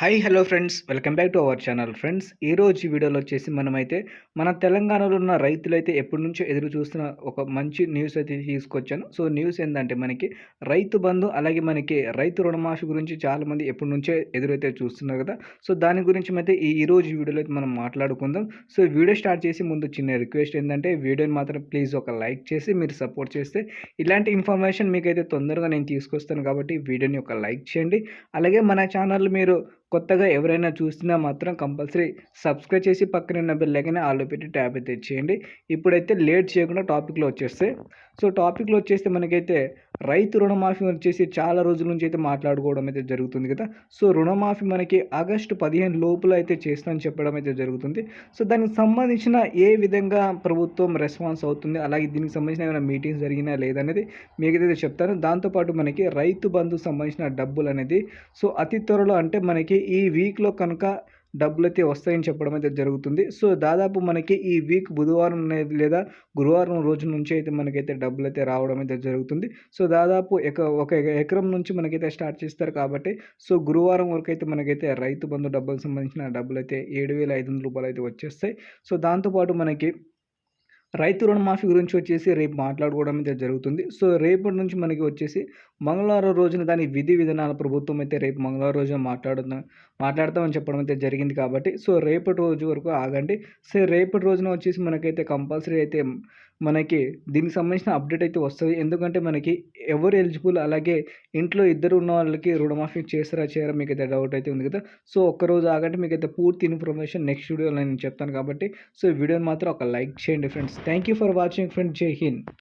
Hi hello friends welcome back to our channel friends ఈ రోజు ఈ వీడియోలో వచ్చేసి మనమైతే మన తెలంగాణలో ఉన్న రైతులైతే ఎప్పటి నుంచో ఎదురు చూస్తున్న ఒక మంచి న్యూస్ అయితే తీసుకొచ్చాను. సో న్యూస్ ఏంటంటే మనకి రైతు బంధు అలాగే మనకి రైతు రుణమాఫీ గురించి చాలామంది ఎప్పటి నుంచే ఎదురైతే చూస్తున్నారు కదా. సో దాని గురించి అయితే ఈ రోజు వీడియోలో అయితే మనం మాట్లాడుకుందాం. సో వీడియో స్టార్ట్ చేసి ముందు చిన్న రిక్వెస్ట్ ఏంటంటే వీడియోని మాత్రం ప్లీజ్ ఒక లైక్ చేసి మీరు సపోర్ట్ చేస్తే ఇలాంటి ఇన్ఫర్మేషన్ మీకైతే తొందరగా నేను తీసుకొస్తాను కాబట్టి వీడియోని ఒక లైక్ చేయండి. అలాగే మన ఛానల్ మీరు కొత్తగా ఎవరైనా చూసినా మాత్రం కంపల్సరీ సబ్స్క్రైబ్ చేసి పక్కన ఉన్న బెల్ పెట్టి ట్యాబ్ అయితే చేయండి. ఇప్పుడైతే లేట్ చేయకుండా టాపిక్లో వచ్చేస్తే. సో టాపిక్లో వచ్చేస్తే మనకైతే రైతు రుణమాఫీ వచ్చేసి చాలా రోజుల నుంచి అయితే మాట్లాడుకోవడం అయితే జరుగుతుంది కదా. సో రుణమాఫీ మనకి ఆగస్టు పదిహేను లోపల అయితే చేస్తామని చెప్పడం అయితే జరుగుతుంది. సో దానికి సంబంధించిన ఏ విధంగా ప్రభుత్వం రెస్పాన్స్ అవుతుంది అలాగే దీనికి సంబంధించిన ఏమైనా మీటింగ్స్ జరిగినా లేదనేది మీకైతే చెప్తాను. దాంతోపాటు మనకి రైతు బంధు సంబంధించిన డబ్బులు అనేది సో అతి త్వరలో అంటే మనకి ఈ వీక్లో కనుక డబ్బులు అయితే వస్తాయని చెప్పడం అయితే జరుగుతుంది. సో దాదాపు మనకి ఈ వీక్ బుధవారం అనేది లేదా గురువారం రోజు నుంచి అయితే మనకైతే డబ్బులు అయితే రావడం అయితే జరుగుతుంది. సో దాదాపు ఎక ఒక ఎకరం నుంచి మనకైతే స్టార్ట్ చేస్తారు కాబట్టి సో గురువారం వరకు అయితే మనకైతే రైతు బంధు డబ్బులకు సంబంధించిన డబ్బులు అయితే ఏడు వేల ఐదు వందల రూపాయలు అయితే వచ్చేస్తాయి. సో దాంతోపాటు మనకి రైతు రుణమాఫీ గురించి వచ్చేసి రేపు మాట్లాడుకోవడం అయితే జరుగుతుంది. సో రేపటి నుంచి మనకి వచ్చేసి మంగళవారం రోజున దాని విధి విధానాల ప్రభుత్వం అయితే రేపు మంగళవారం రోజున మాట్లాడుతాం మాట్లాడతామని చెప్పడం అయితే జరిగింది కాబట్టి సో రేపటి రోజు వరకు ఆగండి. సో రేపటి రోజున వచ్చేసి మనకైతే కంపల్సరీ అయితే మనకి దీనికి సంబంధించిన అప్డేట్ అయితే వస్తుంది. ఎందుకంటే మనకి ఎవరు ఎలిజిబుల్ అలాగే ఇంట్లో ఇద్దరు ఉన్న వాళ్ళకి రుణమాఫీ చేస్తారా చేయరా మీకు అయితే డౌట్ అయితే ఉంది కదా. సో ఒక్కరోజు ఆగంటే మీకు అయితే పూర్తి ఇన్ఫర్మేషన్ నెక్స్ట్ వీడియోలో నేను చెప్తాను కాబట్టి సో వీడియోని మాత్రం ఒక లైక్ చేయండి friends thank you for watching friends జై హింద్